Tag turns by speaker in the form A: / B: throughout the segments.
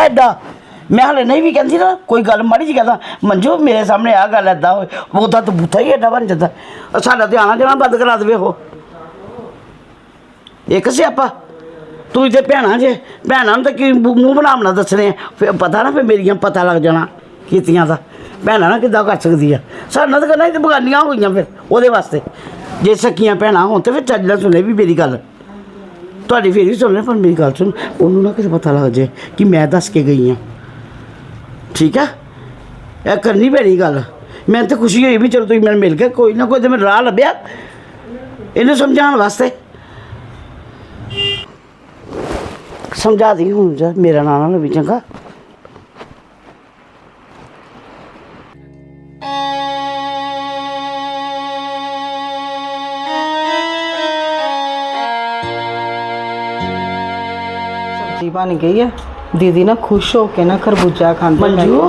A: ਗੁੱਸਾ ਐਡਾ ਮੈਂ ਹਲੇ ਨਹੀਂ ਵੀ ਕਹਿੰਦੀ ਨਾ, ਕੋਈ ਗੱਲ ਮਾੜੀ ਜੀ ਕਹਿੰਦਾ, ਮੰਜੂ, ਮੇਰੇ ਸਾਹਮਣੇ ਆ ਗੱਲ ਐਦਾਂ ਹੋਏ ਉਹਦਾ ਤਾਂ ਬੂਥਾ ਹੀ ਐਡਾ ਬਣ ਜਾਂਦਾ। ਉਹ ਸਾਡਾ ਤੇ ਆਣਾ ਜਾਣਾ ਬੰਦ ਕਰਾ ਦੇਵੇ ਉਹ। ਇੱਕ ਸਿਆਪਾ। ਤੂੰ ਤੇ ਭੈਣਾਂ ਜੇ, ਭੈਣਾਂ ਨੂੰ ਤਾਂ ਕੀ ਮੂੰਹ ਮੂੰਹ ਬਣਾਉਣਾ ਦੱਸਣੇ ਫਿਰ ਪਤਾ ਨਾ ਫਿਰ ਮੇਰੀਆਂ ਪਤਾ ਲੱਗ ਜਾਣਾ ਕੀਤੀਆਂ ਦਾ। ਭੈਣਾਂ ਨਾ ਕਿੱਦਾਂ ਕਰ ਸਕਦੀ ਆ? ਸਾਡੇ ਨਾਲ ਤਾਂ ਕਰਨਾ ਇਹ ਬਗਾਨੀਆਂ ਹੋ ਗਈਆਂ ਫਿਰ ਉਹਦੇ ਵਾਸਤੇ। ਜੇ ਸਕੀਆਂ ਭੈਣਾਂ ਹੋਣ ਤੇ ਫਿਰ ਚੱਜ ਨਾਲ ਸੁਣੇ ਵੀ ਮੇਰੀ ਗੱਲ। ਤੁਹਾਡੀ ਫੇਰ ਵੀ ਸੁਣ ਲੈ, ਪਰ ਮੇਰੀ ਗੱਲ ਸੁਣ, ਉਹਨੂੰ ਨਾ ਕਿਤੇ ਪਤਾ ਲੱਗ ਜੇ ਕਿ ਮੈਂ ਦੱਸ ਕੇ ਗਈ ਆ। ਠੀਕ ਆ? ਇਹ ਕਰਨੀ ਪੈਣੀ ਗੱਲ। ਮੈਨੂੰ ਤਾਂ ਖੁਸ਼ੀ ਹੋਈ ਵੀ ਚਲੋ ਤੁਸੀਂ ਮੈਨੂੰ ਮਿਲ ਗਏ। ਕੋਈ ਨਾ ਕੋਈ ਤੇ ਮੈਨੂੰ ਰਾਹ ਲੱਭਿਆ। ਇਹਨੂੰ ਸਮਝਾਉਣ ਵਾਸਤੇ। ਸਮਝਾ ਦੀ ਹੁਣ ਜਾ, ਮੇਰਾ ਨਾਂ ਨਾ ਲਵੀ, ਚੰਗਾ?
B: ਸਬਜ਼ੀ ਬਣ ਗਈ ਹੈ ਦੀਦੀ ਨਾ ਖੁਸ਼ ਹੋ ਕੇ ਨਾ ਖਰਬੂਜਾ ਖਾਂਦੇ
A: ਮੰਜੂ?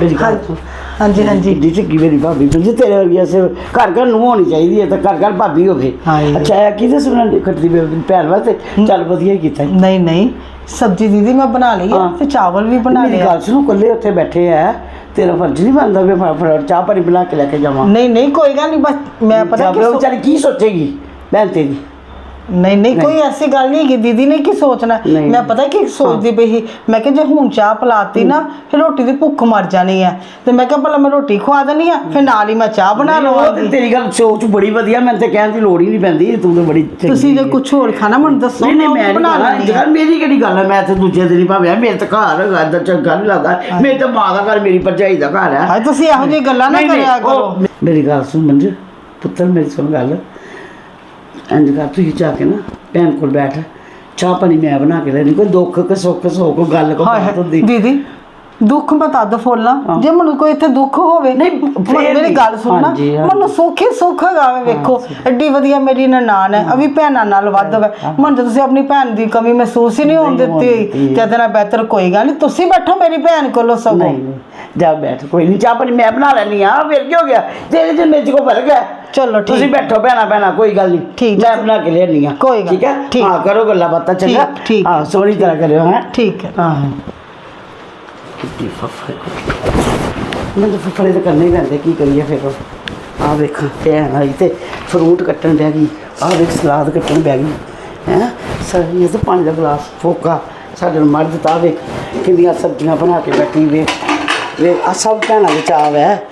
A: ਮੇਰੀ ਗੱਲ ਸੁਣ।
B: ਹਾਂਜੀ ਹਾਂਜੀ।
A: ਕਿੱਡੀ ਚੰਗੀ ਮੇਰੀ ਭਾਬੀ ਮੰਜੂ ਤੇਰੇ ਵਰਗੀ ਐਸੇ ਘਰ ਘਰ ਨੂੰ ਹੋਣੀ ਚਾਹੀਦੀ ਹੈ ਤਾਂ ਘਰ ਘਰ ਭਾਬੀ ਹੋਵੇ।
B: ਹਾਏ।
A: ਅੱਛਾ ਇਹ ਕਿਹਦੇ ਸੁਣਨ ਖੱਟਦੀ ਪਈ ਭੈਣ ਵਾਸਤੇ? ਚੱਲ ਵਧੀਆ ਕੀਤਾ।
B: ਨਹੀਂ ਨਹੀਂ। ਸਬਜ਼ੀ ਦੀਦੀ ਮੈਂ ਬਣਾ ਲਈ ਹੈ
A: ਹਾਂ।
B: ਤੇ ਚਾਵਲ ਵੀ ਬਣਾ
A: ਮੇਰੀ
B: ਲਏ ਆ।
A: ਗੱਲ ਸੁਣੋ ਇਕੱਲੇ ਉੱਥੇ ਬੈਠੇ ਆ। ਤੇਰਾ ਫਰਜ਼ ਨਹੀਂ ਬਣਦਾ ਵੀ ਫਟਾਫਟ ਚਾਹ ਪਾਣੀ ਬਣਾ ਕੇ ਲੈ ਕੇ ਜਾਵਾਂ।
B: ਨਹੀਂ ਨਹੀਂ ਕੋਈ ਗੱਲ ਨਹੀਂ ਬਸ ਮੈਂ ਪਤਾ
A: ਜਾਂ
B: ਕਿ
A: ਉਹ ਵਿਚਾਰੀ ਕੀ ਸੋਚੇਗੀ ਭੈਣ ਤੇਰੀ?
B: ਨਹੀਂ ਨਹੀਂ ਕੋਈ ਐਸੀ ਗੱਲ ਨਹੀਂ ਕਿ ਦੀਦੀ ਨੇ ਕੀ ਸੋਚਣਾ?
A: ਨਹੀਂ।
B: ਮੈਂ ਪਤਾ ਕੀ ਸੋਚਦੀ ਪਈ ਸੀ? ਮੈਂ ਕਿ ਜੇ ਹੁਣ ਚਾਹ ਪਲਾਤੀ ਨਾ ਫਿਰ ਰੋਟੀ ਦੀ ਭੁੱਖ ਮਰ ਜਾਣੀ ਹੈ ਤੇ ਮੈਂ ਕਿਹਾ ਭਲਾ ਮੈਂ ਰੋਟੀ ਖਵਾ ਦੇਣੀ ਆ ਫਿਰ ਨਾਲ ਹੀ ਮੈਂ ਚਾਹ ਬਣਾ
A: ਉਹ ਤੇ
B: ਲਵਾਂਗੀ।
A: ਤੇਰੀ ਗੱਲ ਸੋਚ ਬੜੀ ਵਧੀਆ। ਮੈਨੂੰ ਤੇ ਕਹਿਣ ਦੀ ਲੋੜ ਹੀ ਨਹੀਂ ਪੈਂਦੀ ਤੂੰ ਤਾਂ ਬੜੀ ਚੰਗੀ
B: ਤੁਸੀਂ ਜੇ। ਕੁਝ ਹੋਰ ਖਾਣਾ ਮੈਨੂੰ ਦੱਸੋ
A: ਨਹੀਂ ਨਹੀਂ
B: ਉਹ
A: ਮੈਂ
B: ਬਣਾ ਲੈਂਦੀ ਹਾਂ।
A: ਮੇਰੀ ਕਿਹੜੀ ਗੱਲ ਹੈ ਮੈਂ ਤੇ ਦੂਜੇ ਦਿਨ ਹੀ ਭਾਵੇਂ ਮੇਰੇ ਤਾਂ ਘਰ ਹੈਗਾ ਇੱਧਰ ਚੰਗਾ ਨਹੀਂ ਲੱਗਦਾ। ਮੇਰੇ ਤਾਂ ਮਾਂ ਦਾ ਘਰ ਮੇਰੀ ਭਰਜਾਈ ਦਾ ਘਰ ਹੈ
B: ਹਾਏ ਤੁਸੀਂ ਇਹੋ ਜਿਹੀ ਗੱਲਾਂ ਨਾ
A: ਨਹੀਂ, ਨਹੀਂ,
B: ਕਰਿਆ
A: ਉਹ-
B: ਕਰੋ।
A: ਮੇਰੀ ਗੱਲ ਸੁਣ ਮੰਜ। ਪੁੱਤਰ ਮੇਰੀ ਸੁਣ ਗੱਲ। ਇੰਜ ਕਰ ਤੂੰ ਜਾ ਕੇ ਨਾ ਭੈਣ ਕੋਲ ਬੈਠ ਚਾਹ ਪਾਣੀ ਮੈਂ ਬਣਾ ਕੇ ਦੇਣੀ ਕੋਈ ਦੁੱਖ ਕਿ ਸੁੱਖ ਸੋ ਗੱਲ
B: ਹਾਏ
A: ਬਾਤ ਹੁੰਦੀ।
B: ਦੀਦੀ ਦੁੱਖ ਮੈਂ ਤਦ ਫੋਲਾਂ ਜੇ ਮੈਨੂੰ ਕੋਈ ਇੱਥੇ ਦੁੱਖ ਹੋਵੇ
A: ਨਹੀਂ,
B: ਮੇਰੀ। ਗੱਲ ਸੁਣਨਾ। ਮੈਨੂੰ ਸੁੱਖ ਹੀ ਸੁੱਖ ਹੈਗਾ ਵੇਖੋ ਐਡੀ ਵਧੀਆ ਮੇਰੀ ਨਨਾਣ ਹੈ ਅਭੀ ਭੈਣਾਂ ਨਾਲ ਵੱਧ ਵੇ। ਮਨ ਤੁਸੀਂ ਆਪਣੀ ਭੈਣ ਦੀ ਕਮੀ ਮਹਿਸੂਸ ਹੀ ਨਹੀਂ ਹੋਣ ਦਿੱਤੀ। ਤੇ ਨਾਲ ਬਿਹਤਰ ਕੋਈ ਗੱਲ ਨਹੀਂ ਤੁਸੀਂ ਬੈਠੋ ਮੇਰੀ ਭੈਣ ਕੋਲੋਂ ਸਗੋਂ।
A: ਜਾ ਬੈਠ ਕੋਈ ਨਹੀਂ ਚਾਹ ਪਾਣੀ ਮੈਂ ਬਣਾ ਲੈਣੀ ਆ ਫਿਰ ਕੀ ਹੋ ਗਿਆ? ਤੇਰੇ ਚ ਮੇਰੇ ਕੋਈ ਫ਼ਰਕ ਹੈ?
B: ਚਲੋ ਠੀਕ।
A: ਤੁਸੀਂ ਬੈਠੋ ਭੈਣਾ ਭੈਣਾ ਕੋਈ ਗੱਲ ਨਹੀਂ
B: ਠੀਕ।
A: ਮੈਂ ਬਣਾ ਕੇ ਲਿਆਨੀ ਆ।
B: ਕੋਈ ਗੱਲ
A: ਠੀਕ ਹੈ?
B: ਠੀਕ।
A: ਹਾਂ ਕਰੋ ਗੱਲਾਂ ਬਾਤਾਂ ਚੰਗਾ।
B: ਠੀਕ, ਠੀਕ।
A: ਹਾਂ ਸੋਹਣੀ ਤਰ੍ਹਾਂ ਕਰਿਓ ਹੈ।
B: ਠੀਕ ਹੈ।
A: ਹਾਂ। ਕਿੱਡੀ ਫਫੜੇ। ਮੈਨੂੰ ਫਫੜੇ ਤਾਂ ਕਰਨੇ ਹੀ ਪੈਂਦੇ ਕੀ ਕਰੀਏ ਫਿਰ? ਆ ਵੇਖ ਭੈਣ ਆਈ ਤੇ ਫਰੂਟ ਕੱਟਣ ਬਹਿ ਗਈ। ਆ ਵੇਖ ਸਲਾਦ ਕੱਟਣ ਬਹਿ ਗਈ। ਹੈ? ਸਰ ਇਹ ਤਾਂ ਪਾਣੀ ਦਾ ਗਲਾਸ ਫੋਕਾ। ਸਾਡੇ ਨੂੰ ਮਰਦ ਤਾਂ ਵੇਖ ਕਿੰਨੀਆਂ ਸਬਜ਼ੀਆਂ ਬਣਾ ਕੇ ਬੈਠੀ ਵੇ ਵੇ ਆ ਸਭ ਭੈਣਾਂ ਦੇ ਚਾਵ ਹੈ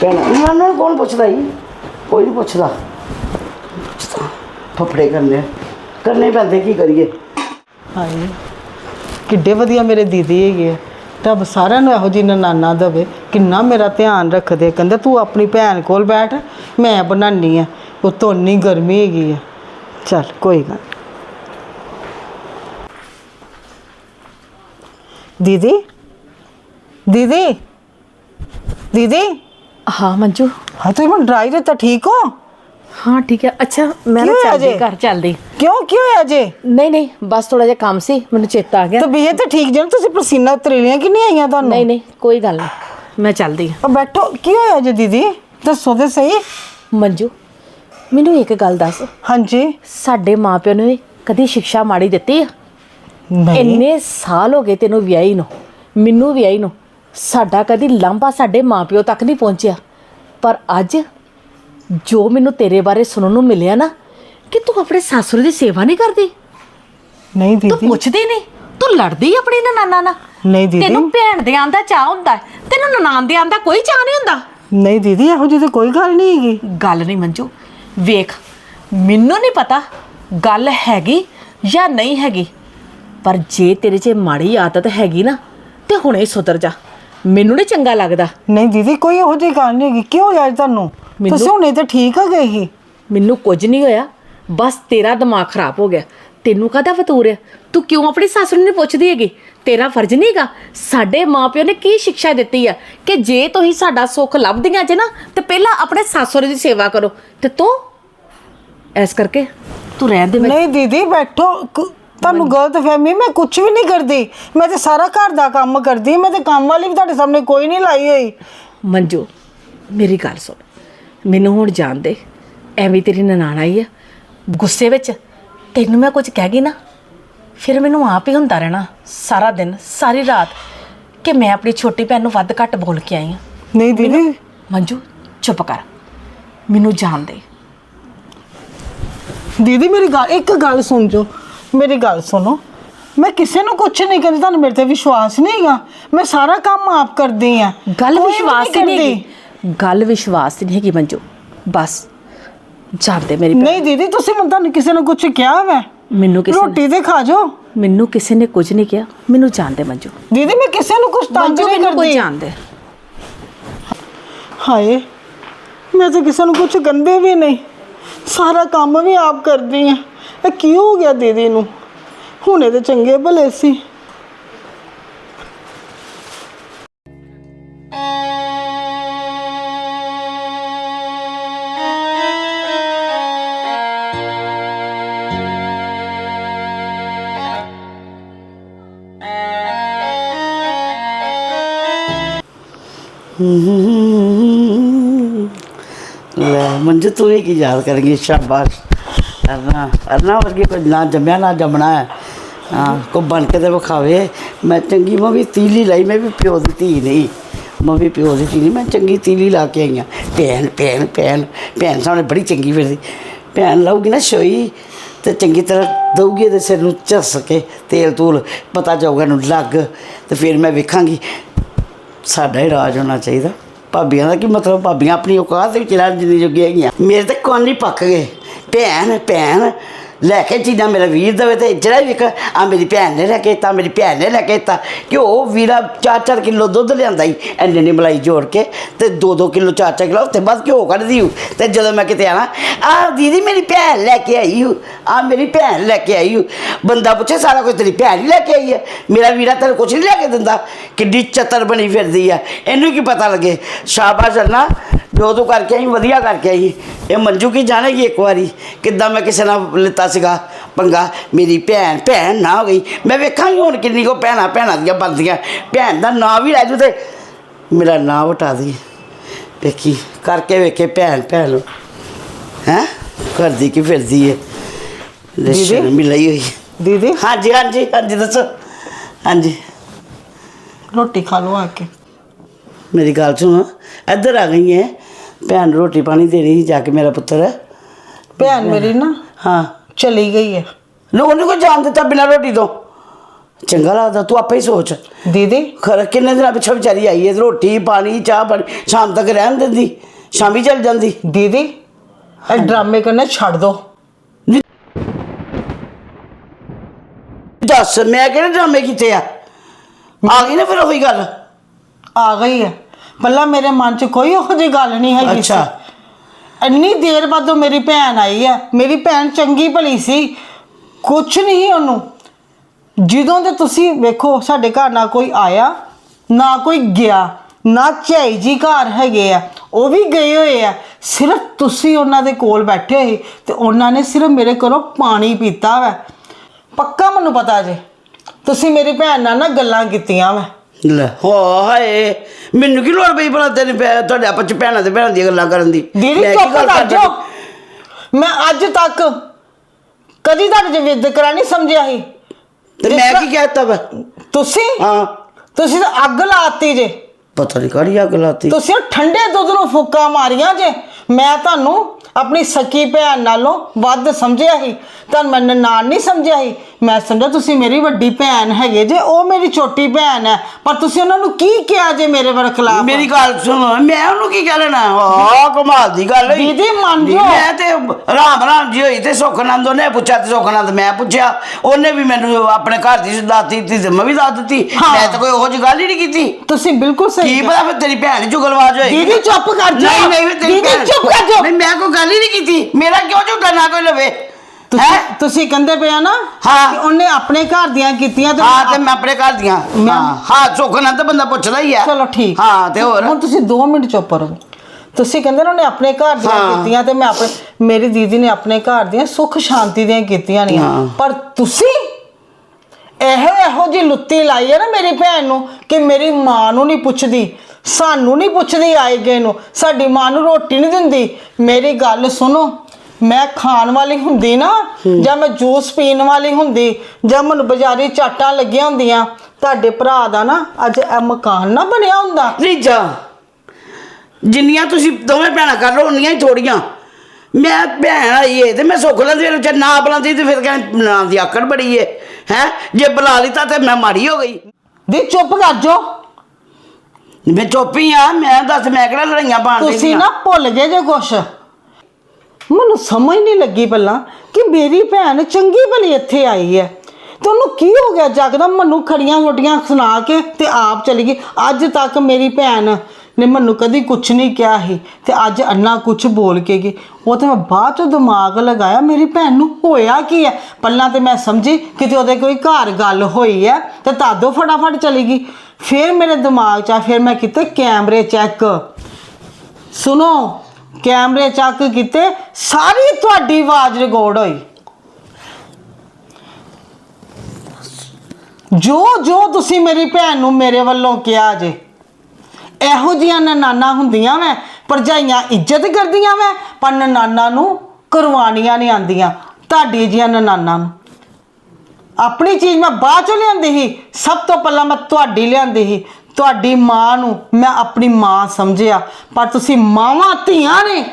A: ਭੈਣਾਂ ਉਹਨਾਂ ਨੂੰ ਕੌਣ ਪੁੱਛਦਾ ਹੀ ਕੋਈ ਨਹੀਂ ਪੁੱਛਦਾ। ਫਫੜੇ ਕਰਨੇ ਕਰਨੇ ਪੈਂਦੇ, ਕੀ ਕਰੀਏ?
B: ਹਾਏ, ਕਿੱਡੇ ਵਧੀਆ ਮੇਰੇ ਦੀਦੀ ਹੈਗੇ ਆ। ਰੱਬ ਸਾਰਿਆਂ ਨੂੰ ਇਹੋ ਜਿਹੀ ਨਨਾਨਾ ਦੇਵੇ, ਕਿੰਨਾ ਮੇਰਾ ਧਿਆਨ ਰੱਖਦੇ ਕਹਿੰਦੇ, ਤੂੰ ਆਪਣੀ ਭੈਣ ਕੋਲ ਬੈਠ, ਮੈਂ ਬਣਾਉਣੀ ਆ। ਉਤੋਂ ਇੰਨੀ ਗਰਮੀ ਹੈਗੀ ਆ। ਚੱਲ, ਕੋਈ ਗੱਲ ਦੀਦੀ? ਦੀਦੀ? ਦੀਦੀ?
C: ਹਾਂ ਮੰਜੂ।
B: ਹਾਂ ਤੁਸੀਂ ਮੈਨੂੰ ਡਰਾਈ ਦਿੱਤਾ ਠੀਕ ਹੋ?
C: ਹਾਂ ਠੀਕ ਹੈ। ਅੱਛਾ ਮੈਂ ਨਾ
B: ਕੀ ਹੋਇਆ
C: ਚੱਲਦੀ
B: ਜੇ?
C: ਘਰ ਚੱਲਦੀ।
B: ਕਿਉਂ ਕੀ ਹੋਇਆ ਜੇ
C: ਨਹੀਂ ਨਹੀਂ ਬਸ ਥੋੜਾ ਜਿਹਾ ਕੰਮ ਸੀ ਮੈਨੂੰ ਚੇਤਾ ਆ ਗਿਆ।
B: ਤਬੀਅਤ ਤਾਂ ਠੀਕ ਜੇ ਨਾ ਤੁਸੀਂ ਪਸੀਨਾ ਉਤਰੀਆਂ ਕਿ ਨਹੀਂ ਆਈਆਂ ਤੁਹਾਨੂੰ?
C: ਨਹੀਂ ਨਹੀਂ ਕੋਈ ਗੱਲ ਨਹੀਂ ਮੈਂ ਚੱਲਦੀ ਹਾਂ।
B: ਉਹ ਬੈਠੋ ਕੀ ਹੋਇਆ ਜੇ ਦੀਦੀ? ਦੱਸੋ ਤੇ ਸਹੀ।
C: ਮੰਜੂ ਮੈਨੂੰ ਇੱਕ ਗੱਲ ਦੱਸ।
B: ਹਾਂਜੀ।
C: ਸਾਡੇ ਮਾਪਿਆਂ ਨੇ ਕਦੀ ਸਿੱਖਿਆ ਮਾੜੀ ਦਿੱਤੀ ਆ?
B: ਨਹੀਂ।
C: ਇੰਨੇ ਸਾਲ ਹੋ ਗਏ ਤੈਨੂੰ ਵਿਆਹੀ ਨੂੰ ਮੈਨੂੰ ਵਿਆਹੀ ਨੂੰ। ਸਾਡਾ ਕਦੀ ਲਾਂਭਾ ਸਾਡੇ ਮਾਪਿਓ ਤੱਕ ਨਹੀਂ ਪਹੁੰਚਿਆ। ਪਰ ਅੱਜ ਜੋ ਮੈਨੂੰ ਤੇਰੇ ਬਾਰੇ ਸੁਣਨ ਨੂੰ ਮਿਲਿਆ ਨਾ ਕਿ ਤੂੰ ਆਪਣੇ ਸਾਸੁਰ ਦੀ ਸੇਵਾ ਨਹੀਂ ਕਰਦੀ?
B: ਨਹੀਂ
C: ਤੂੰ
B: ਦੀਦੀ।
C: ਪੁੱਛਦੀ ਨਹੀਂ? ਤੂੰ ਲੜਦੀ ਆਪਣੀ ਨਨਾਨਾ ਨਾਲ?
B: ਨਹੀਂ ਦੀਦੀ।
C: ਤੈਨੂੰ ਭੈਣ ਦੇ ਆਂਦਾ ਚਾਹ ਹੁੰਦਾ ਹੈ, ਤੈਨੂੰ ਨਨਾਣ ਦੇ ਆਂਦਾ ਕੋਈ ਚਾਹ ਨਹੀਂ ਹੁੰਦਾ?
B: ਨਹੀਂ ਦੀਦੀ ਇਹੋ ਜਿਹੀ ਤਾਂ ਕੋਈ ਗੱਲ ਨਹੀਂ ਹੈਗੀ।
C: ਗੱਲ ਨਹੀਂ ਮੰਜੂ। ਵੇਖ ਮੈਨੂੰ ਨਹੀਂ ਪਤਾ ਗੱਲ ਹੈਗੀ ਜਾਂ ਨਹੀਂ ਹੈਗੀ। ਪਰ ਜੇ ਤੇਰੇ 'ਚ ਮਾੜੀ ਆਦਤ ਹੈਗੀ ਨਾ ਤੇ ਹੁਣੇ ਸੁਧਰ ਜਾ। ਮੈਨੂੰ ਨਹੀਂ ਚੰਗਾ ਲੱਗਦਾ।
B: ਨਹੀਂ ਦੀਦੀ ਕੋਈ ਇਹੋ ਜਿਹੀ ਗੱਲ ਨਹੀਂ ਹੈਗੀ। ਕਿਉਂ ਜੀ ਤੁਹਾਨੂੰ?
C: ਮੈਨੂੰ-
B: ਤੁਸੀਂ ਹੁਣੇ ਤਾਂ ਠੀਕ ਹੋ ਗਏ ਸੀ।
C: ਮੈਨੂੰ ਕੁਝ ਨਹੀਂ ਹੋਇਆ। ਬਸ ਤੇਰਾ ਦਿਮਾਗ ਖਰਾਬ ਹੋ ਗਿਆ। ਤੈਨੂੰ ਕਾਹਦਾ ਫਤੂਰ ਹੈ ਤੂੰ ਕਿਉਂ ਆਪਣੀ ਸੱਸ ਨੂੰ ਨਹੀਂ ਪੁੱਛਦੀ ਹੈਗੀ? ਤੇਰਾ ਫਰਜ਼ ਨਹੀਂਗਾ ਸਾਡੇ ਮਾਪਿਓ ਨੇ ਕੀ ਸਿੱਖਿਆ ਦਿੱਤੀ ਆ? ਕਿ ਜੇ ਤੁਸੀਂ ਸਾਡਾ ਸੁੱਖ ਲੱਭਦੀਆਂ ਜੇ ਨਾ ਤੇ ਪਹਿਲਾਂ ਆਪਣੇ ਸੱਸੁਰ ਦੀ ਸੇਵਾ ਕਰੋ। ਤੇ ਤੂੰ? ਐਸ ਕਰਕੇ ਤੂੰ ਰਹਿਣ ਦੇ ਵਿੱਚ।
B: ਨਹੀਂ ਦੀਦੀ ਬੈਠੋ। ਕ- ਤੁਹਾਨੂੰ ਗਲਤ ਫਹਿਮੀ ਮੈਂ ਕੁਝ ਵੀ ਨਹੀਂ ਕਰਦੀ। ਮੈਂ ਤੇ ਸਾਰਾ ਘਰ ਦਾ ਕੰਮ ਕਰਦੀ ਮੈਂ ਤੇ ਕੰਮ ਵਾਲੀ ਵੀ ਤੁਹਾਡੇ ਸਾਹਮਣੇ ਕੋਈ ਨਹੀਂ ਲਾਈ ਹੋਈ।
C: ਮੰਜੂ ਮੇਰੀ ਗੱਲ ਸੁਣ। ਮੈਨੂੰ ਹੁਣ ਜਾਣ ਦੇ। ਐਵੇਂ ਤੇਰੀ ਨਨਾਣ ਆਈ ਆ ਗੁੱਸੇ ਵਿੱਚ। ਤੈਨੂੰ ਮੈਂ ਕੁਝ ਕਹਿ ਗਈ ਨਾ ਫਿਰ ਮੈਨੂੰ ਆਪ ਹੀ ਹੁੰਦਾ ਰਹਿਣਾ ਸਾਰਾ ਦਿਨ ਸਾਰੀ ਰਾਤ ਕਿ ਮੈਂ ਆਪਣੀ ਛੋਟੀ ਭੈਣ ਨੂੰ ਵੱਧ ਘੱਟ ਬੋਲ ਕੇ ਆਈ ਹਾਂ
B: ਨਹੀਂ ਦੀਦੀ।
C: ਮੰਜੂ ਚੁੱਪ ਕਰ। ਮੈਨੂੰ ਜਾਣ ਦੇ।
B: ਦੀਦੀ ਮੇਰੀ ਗੱਲ ਇੱਕ ਗੱਲ ਸੁਣ ਜੋ। ਮੇਰੀ ਗੱਲ ਸੁਣੋ ਮੈਂ ਕਿਸੇ ਨੂੰ ਕੁਝ ਨਹੀਂ ਕਹਿੰਦੀ ਤੁਹਾਨੂੰ ਮੇਰੇ ਤੇ ਵਿਸ਼ਵਾਸ ਨਹੀਂ ਹੈਗਾ ਮੈਂ ਸਾਰਾ ਕੰਮ ਆਪ ਕਰਦੀ ਆ
C: ਗੱਲ ਵਿਸ਼ਵਾਸ ਦੀ ਨਹੀਂ ਹੈਗੀ ਗੱਲ ਵਿਸ਼ਵਾਸ ਦੀ ਨਹੀਂ ਹੈਗੀ ਮੰਜੂ ਬਸ ਜਾਣ ਦੇ ਮੇਰੀ ਭੈਣ।
B: ਨਹੀਂ ਦੀਦੀ ਤੁਸੀਂ ਮੈਨੂੰ ਤੁਹਾਨੂੰ ਕਿਸੇ ਨੇ ਕੁਝ ਕਿਹਾ ਵੈ
C: ਮੈਨੂੰ ਕਿਸੇ ਨੇ
B: ਰੋਟੀ ਤੇ ਖਾ ਜਾਓ
C: ਮੈਨੂੰ ਕਿਸੇ ਨੇ ਕੁਝ ਨਹੀਂ ਕਿਹਾ ਮੈਨੂੰ ਜਾਣ ਦੇ ਮੰਜੂ
B: ਦੀਦੀ ਮੈਂ ਕਿਸੇ ਨੂੰ ਕੁਝ ਤੰਗ
C: ਮੰਜੂ
B: ਨਹੀਂ
C: ਮੈਨੂੰ ਕੋਈ
B: ਕਰਦੀ
C: ਜਾਣ ਦੇ
B: ਹਾਏ ਮੈਂ ਤਾਂ ਕਿਸੇ ਨੂੰ ਕੁਝ ਗੰਦੇ ਵੀ ਨਹੀਂ ਸਾਰਾ ਕੰਮ ਵੀ ਆਪ ਕਰਦੀ ਆ ਇਹ ਕੀ ਹੋ ਗਿਆ ਦੀਦੀ ਨੂੰ? ਹੁਣੇ ਤੇ ਚੰਗੇ ਭਲੇ ਸੀ।
A: ਲੈ ਮੰਜੂ, ਤੂੰ ਇਹ ਕੀ ਯਾਦ ਕरेंगी ਸ਼ਾਬਾਸ਼। ਅਰਨਾ ਅਰਨਾ ਵਰਗੀ ਕੋਈ ਨਾ ਜੰਮਿਆ, ਨਾ ਜੰਮਣਾ ਹੈ। ਹਾਂ ਕੋ ਬਣ ਕੇ ਤੇ ਵਿਖਾਵੇ। ਮੈਂ ਚੰਗੀ ਮੈਂ ਵੀ ਤੀਲੀ ਲਈ, ਮੈਂ ਵੀ ਪਿਓ ਦੀ ਧੀ ਨਹੀਂ। ਮੈਂ ਵੀ ਪਿਓ ਦੀ ਧੀ ਨਹੀਂ, ਮੈਂ ਚੰਗੀ ਤੀਲੀ ਲਾ ਕੇ ਆਈ ਹਾਂ। ਭੈਣ ਭੈਣ ਭੈਣ ਭੈਣ ਸਾਹਮਣੇ ਬੜੀ ਚੰਗੀ ਫਿਰਦੀ। ਭੈਣ ਲਾਉਗੀ ਨਾ ਸ਼ੋਈ, ਤੇ ਚੰਗੀ ਤਰ੍ਹਾਂ ਦਊਗੀ ਇਹਦੇ ਸਿਰ ਨੂੰ ਝੱਸ ਕੇ, ਤੇਲ ਤੂਲ, ਪਤਾ ਜਾਊਗਾ ਇਹਨੂੰ ਲੱਗ। ਤੇ ਫਿਰ ਮੈਂ ਵੇਖਾਂਗੀ, ਸਾਡਾ ਹੀ ਰਾਜ ਹੋਣਾ ਚਾਹੀਦਾ। ਭਾਬੀਆਂ ਦਾ ਕੀ ਮਤਲਬ? ਭਾਬੀਆਂ ਆਪਣੀ ਔਕਾਤ ਦੇ ਵਿੱਚ ਰਹਿਣ ਜਿੰਨੀ ਜੋਗੀ ਹੈਗੀਆਂ। ਮੇਰੇ ਤੇ ਕੋਨ ਨਹੀਂ ਪੱਕ ਗਏ। ਭੈਣ ਭੈਣ, ਲੈ ਕੇ ਚੀਜ਼ਾਂ ਮੇਰਾ ਵੀਰ ਦਵੇ ਤੇ ਜਿਹੜਾ ਵੀ ਇੱਕ ਆ ਮੇਰੀ ਭੈਣ ਨੇ ਲੈ ਕੇ ਦਿੱਤਾ, ਮੇਰੀ ਭੈਣ ਨੇ ਲੈ ਕੇ ਦਿੱਤਾ। ਕਿ ਉਹ ਵੀਰਾ 4-4 ਕਿਲੋ ਦੁੱਧ ਲਿਆਂਦਾ ਹੀ ਐਨੇ ਨੇ ਮਲਾਈ ਜੋੜ ਕੇ ਤੇ 2-2 ਕਿਲੋ 4-4 ਕਿਲੋ ਤੇ ਬਾਅਦ ਘਿਓ ਕੱਢਦੀ ਹੂੰ। ਤੇ ਜਦੋਂ ਮੈਂ ਕਿਤੇ ਆਣਾ ਆ ਦੀਦੀ ਮੇਰੀ ਭੈਣ ਲੈ ਕੇ ਆਈ ਹੂੰ ਆ ਮੇਰੀ ਭੈਣ ਲੈ ਕੇ ਆਈ ਹੂੰ। ਬੰਦਾ ਪੁੱਛੇ, ਸਾਰਾ ਕੁਝ ਤੇਰੀ ਭੈਣ ਹੀ ਲੈ ਕੇ ਆਈ ਹੈ? ਮੇਰਾ ਵੀਰਾ ਤੈਨੂੰ ਕੁਝ ਨਹੀਂ ਲੈ ਕੇ ਦਿੰਦਾ? ਕਿੱਡੀ ਚਤਰ ਬਣੀ ਫਿਰਦੀ ਆ ਇਹਨੂੰ ਕੀ ਪਤਾ ਲੱਗੇ? ਸ਼ਾਬਾਸ਼ ਅੱਲਾ ਜੋ ਤੂੰ ਕਰਕੇ ਆਈ ਵਧੀਆ ਕਰਕੇ ਆਈ। ਇਹ ਮੰਜੂ ਕੀ ਜਾਣੇਗੀ ਇੱਕ ਵਾਰੀ? ਕਿੱਦਾਂ ਮੈਂ ਕਿਸੇ ਨਾਲ ਲਿੱਤਾ ਸੀਗਾ ਪੰਗਾ? ਮੇਰੀ ਭੈਣ ਭੈਣ ਨਾ ਹੋ ਗਈ। ਮੈਂ ਵੇਖਾਂਗੀ ਹੁਣ ਕਿੰਨੀ ਕੋ ਭੈਣਾਂ ਭੈਣਾਂ ਦੀਆਂ ਬਣਦੀਆਂ। ਭੈਣ ਦਾ ਨਾਂ ਵੀ ਲੈ ਜੂ ਤੇ ਮੇਰਾ ਨਾਂ ਵਟਾ ਦੀ। ਵੇਖੀ ਕਰਕੇ ਵੇਖੇ ਭੈਣ ਭੈਣ ਹੈ? ਕਰਦੀ ਕੀ ਫਿਰਦੀ ਏ? ਲੱਛਣ ਮਿਲਈ ਹੋਈ।
B: ਦੀਦੀ?
A: ਹਾਂਜੀ ਹਾਂਜੀ ਹਾਂਜੀ ਦੱਸੋ। ਹਾਂਜੀ।
B: ਰੋਟੀ ਖਾ ਲਓ ਆ ਕੇ।
A: ਮੇਰੀ ਗੱਲ ਸੁਣੋ। ਇੱਧਰ ਆ ਗਈ ਹੈ ਭੈਣ ਨੂੰ ਰੋਟੀ ਪਾਣੀ ਦੇ ਰਹੀ ਸੀ ਜਾ ਕੇ ਮੇਰਾ ਪੁੱਤਰ
B: ਭੈਣ ਮੇਰੀ ਨਾ
A: ਹਾਂ
B: ਚਲੀ ਗਈ ਹੈ
A: ਲੋ ਉਹਨੂੰ ਕੋਈ ਜਾਣ ਦਿੱਤਾ ਬਿਨਾਂ ਰੋਟੀ ਤੋਂ ਚੰਗਾ ਲੱਗਦਾ ਤੂੰ ਆਪੇ ਹੀ ਸੋਚ
B: ਦੀਦੀ
A: ਖਰ ਕਿੰਨੇ ਦਿਨਾਂ ਪਿੱਛੋਂ ਵਿਚਾਰੀ ਆਈ ਹੈ ਰੋਟੀ ਪਾਣੀ ਚਾਹ ਪਾਣੀ ਸ਼ਾਮ ਤੱਕ ਰਹਿਣ ਦਿੰਦੀ ਸ਼ਾਮੀ ਚੱਲ ਜਾਂਦੀ
B: ਦੀਦੀ ਇਹ ਡਰਾਮੇ ਕਰਨੇ ਛੱਡ ਦੋ
A: ਦੱਸ ਮੈਂ ਕਿਹੜੇ ਡਰਾਮੇ ਕੀਤੇ ਆ ਆ ਗਈ ਨਾ ਫਿਰ ਉਹੀ ਗੱਲ
B: ਆ ਗਈ ਹੈ ਪਹਿਲਾਂ ਮੇਰੇ ਮਨ 'ਚ ਕੋਈ ਉਹੋ ਜਿਹੀ ਗੱਲ ਨਹੀਂ ਹੈਗੀ ਸੀ।
A: ਅੱਛਾ
B: ਇੰਨੀ ਦੇਰ ਬਾਅਦ ਉਹ ਮੇਰੀ ਭੈਣ ਆਈ ਹੈ ਮੇਰੀ ਭੈਣ ਚੰਗੀ ਭਲੀ ਸੀ। ਕੁਛ ਨਹੀਂ ਉਹਨੂੰ। ਜਦੋਂ ਤੇ ਤੁਸੀਂ ਵੇਖੋ ਸਾਡੇ ਘਰ ਨਾ ਕੋਈ ਆਇਆ ਨਾ ਕੋਈ ਗਿਆ ਨਾ ਝਾਈ ਜੀ ਘਰ ਹੈਗੇ ਆ। ਉਹ ਵੀ ਗਏ ਹੋਏ ਆ। ਸਿਰਫ ਤੁਸੀਂ ਉਹਨਾਂ ਦੇ ਕੋਲ ਬੈਠੇ ਸੀ ਤੇ ਉਹਨਾਂ ਨੇ ਸਿਰਫ ਮੇਰੇ ਘਰੋਂ ਪਾਣੀ ਪੀਤਾ ਵਾ। ਪੱਕਾ ਮੈਨੂੰ ਪਤਾ ਜੇ। ਤੁਸੀਂ ਮੇਰੀ ਭੈਣ ਨਾਲ ਨਾ ਗੱਲਾਂ ਕੀਤੀਆਂ ਵਾ।
A: ਲੈ ਹੋ ਹਾਏ ਮੈਨੂੰ ਕੀ ਲੋੜ ਪਈ ਭਲਾ ਤੇਰੇ ਭੈ- ਤੁਹਾਡੇ ਆਪਸ ਚ ਭੈਣਾਂ ਤੇ ਭੈਣਾਂ ਦੀਆਂ ਗੱਲਾਂ ਕਰਨ ਦੀ?
B: ਦੀਦੀ
A: ਮੈਂ ਕੀ
B: ਚੁੱਪ
A: ਗੱਲ
B: ਕਰ
A: ਕਰਦੀ?
B: ਜਾਓ। ਮੈਂ ਅੱਜ ਤੱਕ ਕਦੀ ਤੁਹਾਡੇ ਜੇ ਵਿਦ ਕਰਾ ਨਹੀਂ ਸਮਝਿਆ ਸੀ।
A: ਤੇ ਮੈਂ ਕੀ ਕਹਿਤਾ ਵਾ?
B: ਤੁਸੀਂ?
A: ਹਾਂ।
B: ਤੁਸੀਂ ਤਾਂ ਅੱਗ ਲਾਤੀ ਜੇ।
A: ਪਤਾ ਨਹੀਂ ਕਾਹਦੀ ਅੱਗ ਲਾਤੀ।
B: ਤੁਸੀਂ ਉਹ ਠੰਡੇ ਦੁੱਧ ਨੂੰ ਫੁੱਕਾ ਮਾਰੀਆਂ ਜੇ। ਮੈਂ ਤੁਹਾਨੂੰ ਆਪਣੀ ਸਕੀ ਭੈਣ ਨਾਲੋਂ ਵੱਧ ਸਮਝਿਆ ਸੀ। ਤੁਹਾਨੂੰ ਮੈਂ ਨਨਾਣ ਨਹੀਂ ਸਮਝਿਆ ਸੀ। ਮੈਂ ਸਮਝਿਆ ਤੁਸੀਂ ਮੇਰੀ ਵੱਡੀ ਭੈਣ ਹੈਗੇ ਜੇ ਉਹ ਮੇਰੀ ਛੋਟੀ ਭੈਣ ਹੈ। ਪਰ ਤੁਸੀਂ ਉਹਨਾਂ ਨੂੰ ਕੀ ਕਿਹਾ ਜੇ ਮੇਰੇ ਵਰ ਖਿਲਾਫ?
A: ਮੇਰੀ ਗੱਲ ਸੁਣ ਮੈਂ ਉਹਨੂੰ ਕੀ ਕਹਿ ਲੈਣਾ? ਹਾਂ ਕਮਾਲ ਦੀ ਗੱਲ ਹੋਈ।
B: ਦੀਦੀ, ਮੰਨ ਜਾਓ।
A: ਮੈਂ ਤੇ ਰਾਮ ਰਾਮ ਜੀ ਹੋਈ ਤੇ ਸੁਖਨੰਦ ਉਹਨੇ ਪੁੱਛਿਆ ਤੇ ਸੁਖਨੰਦ ਮੈਂ ਪੁੱਛਿਆ। ਉਹਨੇ ਵੀ ਮੈਨੂੰ ਆਪਣੇ ਘਰ ਦੀ ਦਾਤੀ ਦਿੱਤੀ ਤੇ ਮੈਂ ਵੀ ਦੱਸ ਦਿੱਤੀ।
B: ਹਾਂ।
A: ਮੈਂ ਤਾਂ ਕੋਈ ਉਹੋ ਜਿਹੀ ਗੱਲ ਹੀ ਨਹੀਂ ਕੀਤੀ।
B: ਤੁਸੀਂ ਬਿਲਕੁਲ ਸਹੀ
A: ਕੀ। ਪਤਾ ਫਿਰ ਤੇਰੀ ਭੈਣ ਚੁਗਲਵਾਜ ਹੋਏਗੀ।
B: ਦੀਦੀ ਚੁੱਪ ਕਰ ਜਾਓ
A: ਨਹੀਂ ਨਹੀਂ ਤੇਰੀ ਭੈਣ
B: ਚੁੱਪ ਕਰ ਜਾਓ।
A: ਨਹੀਂ ਮੈਂ ਕੋਈ ਗੱਲ ਹੀ ਨਹੀਂ ਕੀਤੀ। ਮੇਰਾ ਕਿਉਂ ਝੂਠਾ ਨਾ ਕੋਈ ਲਵੇ?
B: ਤੁਸੀਂ
A: ਹੈ?
B: ਤੁਸੀਂ ਕਹਿੰਦੇ ਪਿਆ ਨਾ
A: ਹਾਂ।
B: ਕਿ ਉਹਨੇ ਆਪਣੇ ਘਰ ਦੀਆਂ ਕੀਤੀਆਂ ਤੇ
A: ਹਾਂ ਤੇ ਮੈਂ ਆਪਣੇ ਘਰ ਦੀਆਂ।
B: ਮੈਂ-
A: ਹਾਂ। ਹਾਂ ਸੁਖਨੰਦ ਤਾਂ ਬੰਦਾ ਪੁੱਛਦਾ ਹੀ ਹੈ
B: ਚਲੋ ਠੀਕ।
A: ਹਾਂ ਤੇ ਹੋਰ?
B: ਹੁਣ ਤੁਸੀਂ 2 ਮਿੰਟ ਚੁੱਪ ਰਹੋ। ਤੁਸੀਂ ਕਹਿੰਦੇ ਨਾ ਉਹਨੇ ਆਪਣੇ ਘਰ ਦੀਆਂ
A: ਹਾਂ।
B: ਕੀਤੀਆਂ ਤੇ ਮੈਂ ਆਪਣੇ ਮੇਰੀ ਦੀਦੀ ਨੇ ਆਪਣੇ ਘਰ ਦੀਆਂ ਸੁੱਖ ਸ਼ਾਂਤੀ ਦੀਆਂ ਕੀਤੀਆਂ ਨਹੀਂ
A: ਹਾਂ।
B: ਪਰ ਤੁਸੀਂ ਇਹੋ ਇਹੋ ਜੀ ਲੁੱਤੀ ਲਾਈ ਹੈ ਨਾ ਮੇਰੀ ਭੈਣ ਨੂੰ ਕਿ ਮੇਰੀ ਮਾਂ ਨੂੰ ਨਹੀਂ ਪੁੱਛਦੀ। ਸਾਨੂੰ ਨਹੀਂ ਪੁੱਛਦੀ ਆਏ ਗਏ ਨੂੰ। ਸਾਡੀ ਮਾਂ ਨੂੰ ਰੋਟੀ ਨਹੀਂ ਦਿੰਦੀ। ਮੇਰੀ ਗੱਲ ਸੁਣੋ। ਮੈਂ ਖਾਣ ਵਾਲੀ ਹੁੰਦੀ ਨਾ ਜਾਂ ਮੈਂ ਜੂਸ ਪੀਣ ਵਾਲੀ ਹੁੰਦੀ ਜਾਂ ਮੈਨੂੰ ਬਾਜ਼ਾਰੀ ਚਾਟਾਂ ਲੱਗੀਆਂ ਹੁੰਦੀਆਂ ਤੁਹਾਡੇ ਭਰਾ ਦਾ ਨਾ ਅੱਜ ਇਹ ਮਕਾਨ ਨਾ ਬਣਿਆ ਹੁੰਦਾ।
A: ਰੀਜਾ ਜਿੰਨੀਆਂ ਤੁਸੀਂ ਦੋਵੇਂ ਭੈਣਾਂ ਕਰ ਲਓ ਉਨੀਆਂ ਹੀ ਥੋੜੀਆਂ। ਮੈਂ ਭੈਣ ਆਈ ਏ ਤੇ ਮੈਂ ਸੁੱਖ ਲੈਂਦੀ ਫਿਰ ਜੇ ਨਾ ਬੁਲਾਉਂਦੀ ਤੇ ਫਿਰ ਕਹਿੰਦੇ ਨਾ ਦੀ ਆਕੜ ਬੜੀ ਏ। ਹੈ? ਜੇ ਬੁਲਾ ਲਿੱਤਾ ਤੇ ਮੈਂ ਮਾੜੀ ਹੋ ਗਈ।
B: ਦੀ ਚੁੱਪ ਕਰ ਜੋ
A: ਮੈਂ ਚੁੱਪੀ ਆ ਮੈਂ ਦੱਸ ਮੈਂ ਕਿਹੜਾ ਲੜਾਈਆਂ ਪਾਣ
B: ਤੁਸੀਂ ਨਾ ਭੁੱਲ ਗਏ ਜੇ ਕੁਛ। ਮੈਨੂੰ ਸਮਝ ਨਹੀਂ ਲੱਗੀ ਪਹਿਲਾਂ ਕਿ ਮੇਰੀ ਭੈਣ ਚੰਗੀ ਭਲੀ ਇੱਥੇ ਆਈ ਹੈ। ਤੁਹਾਨੂੰ ਕੀ ਹੋ ਗਿਆ? ਜਕਦਮ ਮੈਨੂੰ ਖੜੀਆਂ ਰੋਟੀਆਂ ਸੁਣਾ ਕੇ ਤੇ ਆਪ ਚਲੀ ਗਈ। ਅੱਜ ਤੱਕ ਮੇਰੀ ਭੈਣ ਨੇ ਮੈਨੂੰ ਕਦੀ ਕੁਝ ਨਹੀਂ ਕਿਹਾ ਸੀ ਤੇ ਅੱਜ ਅੰਨਾ ਕੁਝ ਬੋਲ ਕੇ ਗਈ। ਉਹ ਤੇ ਮੈਂ ਬਾਅਦ ਚ ਦਿਮਾਗ ਲਗਾਇਆ ਮੇਰੀ ਭੈਣ ਨੂੰ ਹੋਇਆ ਕੀ ਹੈ? ਪਹਿਲਾਂ ਤੇ ਮੈਂ ਸਮਝੀ ਕਿਤੇ ਉਹਦੇ ਕੋਈ ਘਰ ਗੱਲ ਹੋਈ ਹੈ ਤੇ ਤਾਦੋ ਫਟਾਫਟ ਚਲੀ ਗਈ। ਫਿਰ ਮੇਰੇ ਦਿਮਾਗ 'ਚ ਆ, ਫਿਰ ਮੈਂ ਕੀਤੇ ਕੈਮਰੇ ਚੈੱਕ ਸੁਣੋ, ਕੈਮਰੇ ਚੈੱਕ ਕੀਤੇ, ਸਾਰੀ ਤੁਹਾਡੀ ਆਵਾਜ਼ ਰਿਕਾਰਡ ਹੋਈ। ਜੋ ਜੋ ਤੁਸੀਂ ਮੇਰੀ ਭੈਣ ਨੂੰ ਮੇਰੇ ਵੱਲੋਂ ਕਿਹਾ ਜੇ, ਇਹੋ ਜੀਆਂ ਨਨਾਨਾ ਹੁੰਦੀਆਂ ਮੈਂ ਭਰਜਾਈਆਂ ਇੱਜ਼ਤ ਕਰਦੀਆਂ ਮੈਂ ਪਰ ਨਨਾਨਾ ਨੂੰ ਕਰਵਾਣੀਆਂ ਨਹੀਂ ਆਂਦੀਆਂ ਤੁਹਾਡੀ ਜੀਆਂ ਨਨਾਨਾ ਨੂੰ। ਆਪਣੀ ਚੀਜ਼ ਮੈਂ ਬਾਅਦ ਚੋਂ ਲਿਆਂਦੀ ਸੀ। ਸਭ ਤੋਂ ਪਹਿਲਾਂ ਮੈਂ ਤੁਹਾਡੀ ਲਿਆਂਦੀ ਸੀ। ਤੁਹਾਡੀ ਮਾਂ ਨੂੰ ਮੈਂ ਆਪਣੀ ਮਾਂ ਸਮਝਿਆ। ਪਰ ਤੁਸੀਂ ਮਾਵਾਂ ਧੀਆਂ ਨੇ।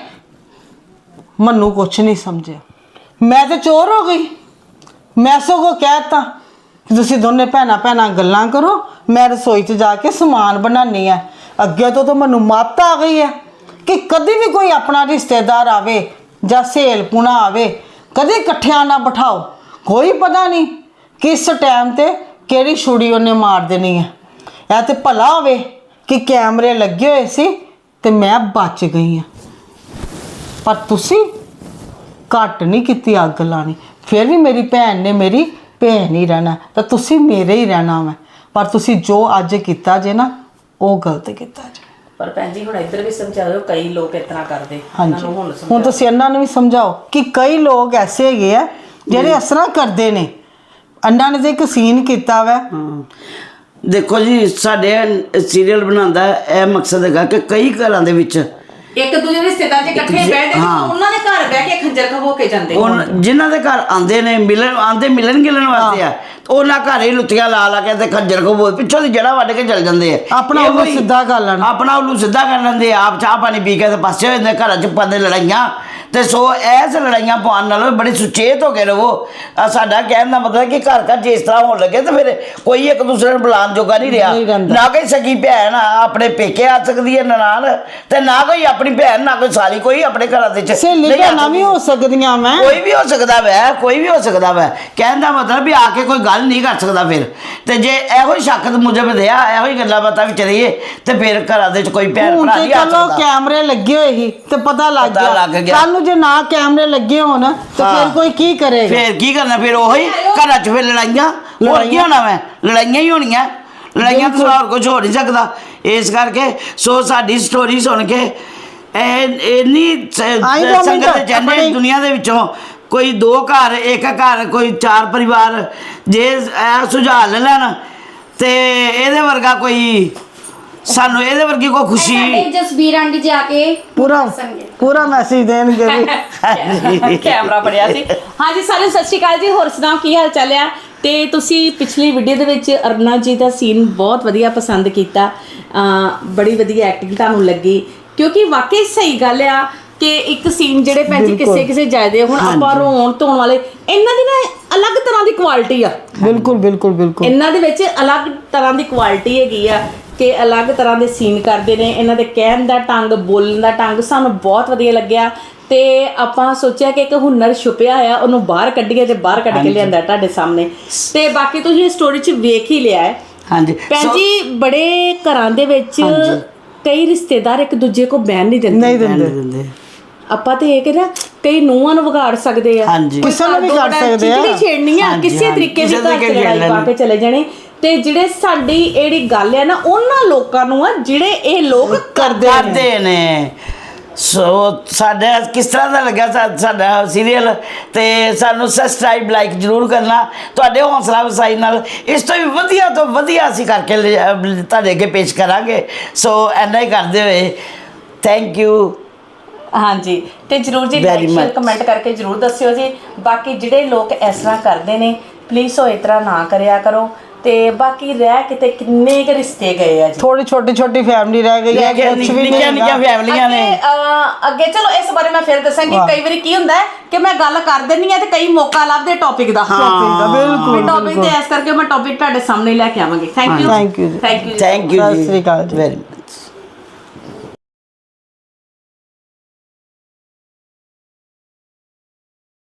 B: ਮੈਨੂੰ ਕੁਛ ਨਹੀਂ ਸਮਝਿਆ। ਮੈਂ ਤੇ ਚੋਰ ਹੋ ਗਈ। ਮੈਂ ਸਗੋਂ ਕਹਿਤਾ ਕਿ ਤੁਸੀਂ ਦੋਨੇ ਭੈਣਾਂ ਭੈਣਾਂ ਗੱਲਾਂ ਕਰੋ। ਮੈਂ ਰਸੋਈ 'ਚ ਜਾ ਕੇ ਸਮਾਨ ਬਣਾਉਣੀ ਹੈ। ਅੱਗੇ ਤੋਂ ਤਾਂ ਮੈਨੂੰ ਮੱਤ ਆ ਗਈ ਹੈ ਕਿ ਕਦੇ ਵੀ ਕੋਈ ਆਪਣਾ ਰਿਸ਼ਤੇਦਾਰ ਆਵੇ ਜਾਂ ਸਹੇਲ ਪੁਣਾ ਆਵੇ, ਕਦੇ ਇਕੱਠਿਆਂ ਨਾ ਬਿਠਾਓ। ਕੋਈ ਪਤਾ ਨਹੀਂ ਕਿਸ ਟਾਈਮ ਤੇ ਕਿਹੜੀ ਛੁਰੀ ਉਹਨੇ ਮਾਰ ਦੇਣੀ ਹੈ ਇਹ ਤੇ ਭਲਾ ਹੋਵੇ ਕਿ ਕੈਮਰੇ ਲੱਗੇ ਹੋਏ ਸੀ ਤੇ ਮੈਂ ਬਚ ਗਈ ਹਾਂ ਪਰ ਤੁਸੀਂ ਘੱਟ ਨਹੀਂ ਕੀਤੀ ਅੱਗ ਲਾਣੀ। ਫਿਰ ਵੀ ਮੇਰੀ ਭੈਣ ਨੇ ਮੇਰੀ ਭੈਣ ਹੀ ਰਹਿਣਾ ਤਾਂ ਤੁਸੀਂ ਮੇਰੇ ਹੀ ਰਹਿਣਾ ਵਾ। ਪਰ ਤੁਸੀਂ ਜੋ ਅੱਜ ਕੀਤਾ ਜੇ ਨਾ ਉਹ ਗਲਤ ਕੀਤਾ ਜੇ।
C: ਪਰ ਭੈਣ ਜੀ ਹੁਣ ਇੱਧਰ ਵੀ ਸਮਝਾਓ ਕਈ ਲੋਕ ਇਸ ਤਰ੍ਹਾਂ ਕਰਦੇ।
B: ਹਾਂਜੀ। ਹੁਣ ਤੁਸੀਂ ਇਹਨਾਂ ਨੂੰ ਵੀ ਸਮਝਾਓ ਕਿ ਕਈ ਲੋਕ ਐਸੇ ਹੈਗੇ ਆ ਜਿਹੜੇ ਇਸ ਤਰ੍ਹਾਂ ਕਰਦੇ ਨੇ। ਅੰਨਾ ਨੇ ਤੇ ਇੱਕ ਸੀਨ ਕੀਤਾ ਵਾ।
A: ਦੇਖੋ ਜੀ ਸਾਡੇ ਸੀਰੀਅਲ ਬਣਾਉਂਦਾ ਇਹ ਮਕਸਦ ਹੈਗਾ ਕਿ ਕਈ ਘਰਾਂ ਦੇ ਵਿੱਚ
C: ਇੱਕ ਦੂਜੇ ਰਿਸ਼ਤੇਦਾਰ ਜੇ ਇਕੱਠੇ ਬੈਠਦੇ
A: ਹਾਂ।
C: ਤਾਂ ਉਹਨਾਂ ਦੇ ਘਰ ਬਹਿ ਕੇ ਖੰਜਰ ਖਵੋ ਕੇ ਜਾਂਦੇ।
A: ਉਹ ਜਿਨ੍ਹਾਂ ਦੇ ਘਰ ਆਂਦੇ ਨੇ ਮਿਲਣ ਆਂਦੇ ਮਿਲਣ ਗਿਲਣ ਵਾਸਤੇ ਆ ਉਹਨਾਂ ਘਰ ਹੀ ਲੁੱਤੀਆਂ ਲਾ ਲਾ ਕੇ ਤੇ ਖੱਜਰ ਕੋ ਬੋਲ ਪਿੱਛੋਂ ਦੀ ਜੜਾ ਵੱਢ ਕੇ ਚਲ ਜਾਂਦੇ ਆ।
B: ਆਪਣਾ
A: ਇਹੋ
B: ਉਹਨੂੰ ਸਿੱਧਾ ਕਰ ਲੈਣ।
A: ਆਪਣਾ ਉਹਨੂੰ ਸਿੱਧਾ ਕਰ ਲੈਂਦੇ ਆ, ਆਪ ਚਾਹ ਪਾਣੀ ਪੀ ਕੇ ਤੇ ਪਾਸੇ ਹੋ ਜਾਂਦੇ ਘਰਾਂ 'ਚ ਪਾਉਂਦੇ ਲੜਾਈਆਂ। ਤੇ ਸੋ ਐਸ ਲੜਾਈਆਂ ਪਾਉਣ ਨਾਲੋਂ ਬੜੀ ਸੁਚੇਤ ਹੋ ਕੇ ਰਹੋ। ਸਾਡਾ ਕਹਿਣ ਦਾ ਮਤਲਬ ਕਿ ਘਰ ਘਰ ਜਿਸ ਤਰ੍ਹਾਂ ਹੋਣ ਲੱਗੇ ਤੇ ਫਿਰ ਕੋਈ ਇੱਕ ਦੂਸਰੇ ਨੂੰ ਬੁਲਾਉਣ ਜੋਗਾ ਨਹੀਂ ਰਿਹਾ। ਨਾ ਕੋਈ ਸਗੀ ਭੈਣ ਆਪਣੇ ਪੇਕੇ ਆ ਸਕਦੀ ਹੈ ਨਨਾਣ ਤੇ ਨਾ ਕੋਈ ਆਪਣੀ ਭੈਣ ਨਾ ਕੋਈ ਸਾਲੀ ਕੋਈ ਆਪਣੇ ਘਰਾਂ ਦੇ ਚ
B: ਸਹੇਲੀ ਭੈਣਾਂ ਵੀ ਹੋ ਸਕਦੀਆਂ ਮੈਂ।
A: ਕੋਈ ਵੀ ਹੋ ਸਕਦਾ ਵੈ ਕੋਈ ਵੀ ਹੋ ਸਕਦਾ ਵੈ। ਕਹਿਣ ਦਾ ਮਤਲਬ ਵੀ ਆ ਕੇ ਕੋਈ ਗੱਲ ਨਹੀਂ ਕਰ ਸਕਦਾ ਫਿਰ। ਤੇ ਜੇ ਇਹੋ ਹੀ ਸ਼ੱਕ ਮੁਜਬ ਰਿਹਾ ਇਹੋ ਹੀ ਗੱਲਾਂ ਬਾਤਾਂ ਵਿੱਚ ਰਹੀਏ ਤੇ ਫਿਰ ਘਰਾਂ ਦੇ ਵਿੱਚ ਕੋਈ ਭੈਣ ਭਰਾ ਨਹੀਂ ਆ ਸਕਦਾ।
B: ਕੈਮਰੇ ਲੱਗੇ ਹੋਏ ਸੀ ਤੇ ਪਤਾ ਲੱਗ
A: ਪਤਾ
B: ਗਿਆ।
A: ਲੱਗ ਗਿਆ।
B: ਕੱਲ ਨੂੰ ਜੇ ਨਾ ਕੈਮਰੇ ਲੱਗੇ ਹੋਣ ਤੇ
A: ਹਾਂ।
B: ਫਿਰ ਕੋਈ ਕੀ ਕਰੇਗਾ?
A: ਫਿਰ ਕੀ ਕਰਨਾ? ਫਿਰ ਉਹੀ ਘਰਾਂ 'ਚ ਫਿਰ ਲੜਾਈਆਂ। ਹੋਰ ਕੀ। ਹੋਣਾ ਵੈ? ਲੜਾਈਆਂ ਹੀ ਹੋਣੀਆਂ। ਲੜਾਈਆਂ ਤੋਂ ਹੋਰ ਕੁਝ ਹੋ ਨਹੀਂ ਸਕਦਾ। ਇਸ ਕਰਕੇ ਸੋ ਸਾਡੀ ਸਟੋਰੀ ਸੁਣ ਕੇ ਇਹ ਇੰਨੀ ਸ-
B: ਆਈ ਦੋ
A: ਸੰਗਤ
B: ਮਿੰਟ, ਆਪਣੀ-
A: ਦੁਨੀਆ ਦੇ ਵਿੱਚੋਂ ਕੋਈ ਦੋ ਘਰ ਇੱਕ ਘਰ ਕੋਈ ਚਾਰ ਪਰਿਵਾਰ ਜੇ ਇਹ ਸੁਝਾਅ ਲੈ ਲੈਣ ਤੇ ਇਹਦੇ ਵਰਗਾ ਕੋਈ ਸਾਨੂੰ ਇਹਦੇ ਵਰਗੀ ਕੋਈ ਖੁਸ਼ੀ
D: ਸਾਡੇ ਜਸਬੀਰ ਆਂਟੀ ਜੀ ਆ ਕੇ
B: ਪੂਰਾ
D: ਦੱਸਣਗੇ।
B: ਪੂਰਾ ਮੈਸੇਜ ਦੇਣਗੇ ਵੀ
C: ਕੈਮਰਾ ਫੜਿਆ ਸੀ। ਹਾਂਜੀ ਸਾਰਿਆਂ ਨੂੰ ਸਤਿ ਸ਼੍ਰੀ ਅਕਾਲ ਜੀ। ਹੋਰ ਸੁਣਾਓ ਕੀ ਹਾਲ ਚਾਲ ਆ? ਤੇ ਤੁਸੀਂ ਪਿਛਲੀ ਵੀਡੀਓ ਦੇ ਵਿੱਚ ਅਰਨਾ ਜੀ ਦਾ ਸੀਨ ਬਹੁਤ ਵਧੀਆ ਪਸੰਦ ਕੀਤਾ। ਅਹ ਬੜੀ ਵਧੀਆ ਐਕਟਿੰਗ ਤੁਹਾਨੂੰ ਲੱਗੀ। ਕਿਉਂਕਿ ਵਾਕਈ ਸਹੀ ਗੱਲ ਆ ਕਿ ਇੱਕ ਸੀਨ ਜਿਹੜੇ ਭੈਣ ਜੀ ਕਿਸੇ ਕਿਸੇ ਜਾਇਦੇ ਹੁਣ ਆਪਾਂ ਰੋਣ ਧੋਣ ਵਾਲੇ ਇਹਨਾਂ ਦੀ ਨਾ ਅਲੱਗ ਤਰ੍ਹਾਂ ਦੀ ਕੁਆਲਿਟੀ ਆ।
B: ਬਿਲਕੁਲ ਬਿਲਕੁਲ ਬਿਲਕੁਲ।
C: ਇਹਨਾਂ ਦੇ ਵਿੱਚ ਅਲੱਗ ਤਰ੍ਹਾਂ ਦੀ ਕੁਆਲਿਟੀ ਹੈਗੀ ਆ। ਕਿ ਅਲੱਗ ਤਰ੍ਹਾਂ ਦੇ ਸੀਨ ਕਰਦੇ ਨੇ ਇਹਨਾਂ ਦੇ ਕਹਿਣ ਦਾ ਢੰਗ ਬੋਲਣ ਦਾ ਢੰਗ ਸਾਨੂੰ ਬਹੁਤ ਵਧੀਆ ਲੱਗਿਆ। ਤੇ ਆਪਾਂ ਸੋਚਿਆ ਕਿ ਇੱਕ ਹੁਨਰ ਛੁਪਿਆ ਆ ਉਹਨੂੰ ਬਾਹਰ ਕੱਢੀਏ ਤੇ ਬਾਹਰ ਕੱਢ ਕੇ ਲਿਆਂਦਾ ਤੁਹਾਡੇ ਸਾਹਮਣੇ। ਤੇ ਬਾਕੀ ਤੁਸੀਂ ਇਹ ਸਟੋਰੀ 'ਚ ਵੇਖ ਹੀ ਲਿਆ ਹੈ।
A: ਹਾਂਜੀ।
C: ਭੈਣ ਜੀ ਬੜੇ ਘਰਾਂ ਦੇ ਵਿੱਚ ਕਈ ਰਿਸ਼ਤੇਦਾਰ ਇੱਕ ਦੂਜੇ ਕੋ ਬਹਿਣ ਨਹੀਂ ਦਿੰਦੇ।
B: ਨਹੀਂ ਦਿੰਦੇ।
C: ਆਪਾਂ ਤੇ ਇਹ ਕਿ ਨਾ ਕਈ ਨੂੰਹਾਂ ਨੂੰ ਵਿਗਾੜ ਸਕਦੇ ਆ।
A: ਹਾਂਜੀ।
B: ਕਿਸੇ ਨੂੰ ਵੀ ਕਰ ਸਕਦੇ ਆ।
C: ਚਿੱਕੜੀ ਛੇੜਨੀ ਆ ਕਿਸੇ ਤਰੀਕੇ ਦੀ
A: ਕਿਸੇ
C: ਘਰ ਚ
A: ਤਰੀਕੇ
C: ਲੜਾਈ ਪਾ ਕੇ ਚਲੇ ਜਾਣੇ। ਤੇ ਜਿਹੜੇ ਸਾਡੀ ਜਿਹੜੀ ਗੱਲ ਹੈ ਨਾ ਉਹਨਾਂ ਲੋਕਾਂ ਨੂੰ ਆ ਜਿਹੜੇ ਇਹ ਲੋਕ
B: ਕਰਦੇ ਨੇ
A: ਕਰਦੇ ਨੇ। ਸੋ ਸਾਡਾ ਕਿਸ ਤਰ੍ਹਾਂ ਦਾ ਲੱਗਾ ਸਾ- ਸਾਡਾ ਸੀਰੀਅਲ ਤੇ ਸਾਨੂੰ ਸਬਸਕ੍ਰਾਈਬ ਲਾਈਕ ਜਰੂਰ ਕਰਨਾ। ਤੁਹਾਡੇ ਹੌਸਲਾ ਵਸਾਈ ਨਾਲ ਇਸ ਤੋਂ ਵੀ ਵਧੀਆ ਤੋਂ ਵਧੀਆ ਅਸੀਂ ਕਰਕੇ ਲਿਆ- ਤੁਹਾਡੇ ਅੱਗੇ ਪੇਸ਼ ਕਰਾਂਗੇ। ਸੋ ਐਨਾ ਹੀ ਕਰਦੇ ਹੋਏ ਥੈਂਕ ਯੂ
C: ਹਾਂਜੀ ਤੇ ਜਰੂਰ ਜੀ
A: Very
C: like share
A: much.
C: Comment ਕਰਕੇ ਜਰੂਰ ਦੱਸਿਓ ਜੀ। ਬਾਕੀ ਜਿਹੜੇ ਲੋਕ ਇਸ ਤਰ੍ਹਾਂ ਕਰਦੇ ਨੇ ਪਲੀਜ਼ ਉਹ ਇਸ ਤਰ੍ਹਾਂ ਨਾ ਕਰਿਆ ਕਰੋ। ਤੇ ਬਾਕੀ ਰਹਿ ਕਿਤੇ ਕਿੰਨੇ ਕੁ ਰਿਸ਼ਤੇ ਗਏ ਆ ਜੀ?
B: ਥੋੜੀ ਛੋਟੀ ਛੋਟੀ ਫੈਮਿਲੀ ਰਹਿ ਗਈ ਹੈ ਕੁਝ ਵੀ ਨਹੀਂ
A: ਨਿੱਕੀਆਂ ਨਿੱਕੀਆਂ। ਫੈਮਲੀਆਂ ਨੇ।
C: ਅੱਗੇ, ਅਹ, ਅੱਗੇ ਚਲੋ ਇਸ ਬਾਰੇ ਮੈਂ ਫਿਰ ਦੱਸਾਂਗੀ।
B: ਵਾਹ।
C: ਕਈ ਵਾਰੀ ਕੀ ਹੁੰਦਾ ਹੈ ਕਿ ਮੈਂ ਗੱਲ ਕਰ ਦਿੰਨੀ ਆ ਤੇ ਕਈ ਮੌਕਾ ਲੱਭਦੇ ਟੌਪਿਕ ਦਾ।
B: ਹਾਂ, ਬਿਲਕੁਲ,
C: ਟੌਪਿਕ ਤੇ ਇਸ ਕਰਕੇ ਮੈਂ ਟੌਪਿਕ ਤੁਹਾਡੇ ਸਾਹਮਣੇ ਲੈ ਕੇ ਆਵਾਂਗੀ। ਥੈਂਕ ਯੂ
B: Thank you ਜੀ।
C: ਥੈਂਕ ਯੂ
A: ਥੈਂਕ ਯੂ
B: ਸਤਿ
A: ਜੀ।
B: ਸ੍ਰੀ ਅਕਾਲ ਜੀ।
A: ਵੈਰੀ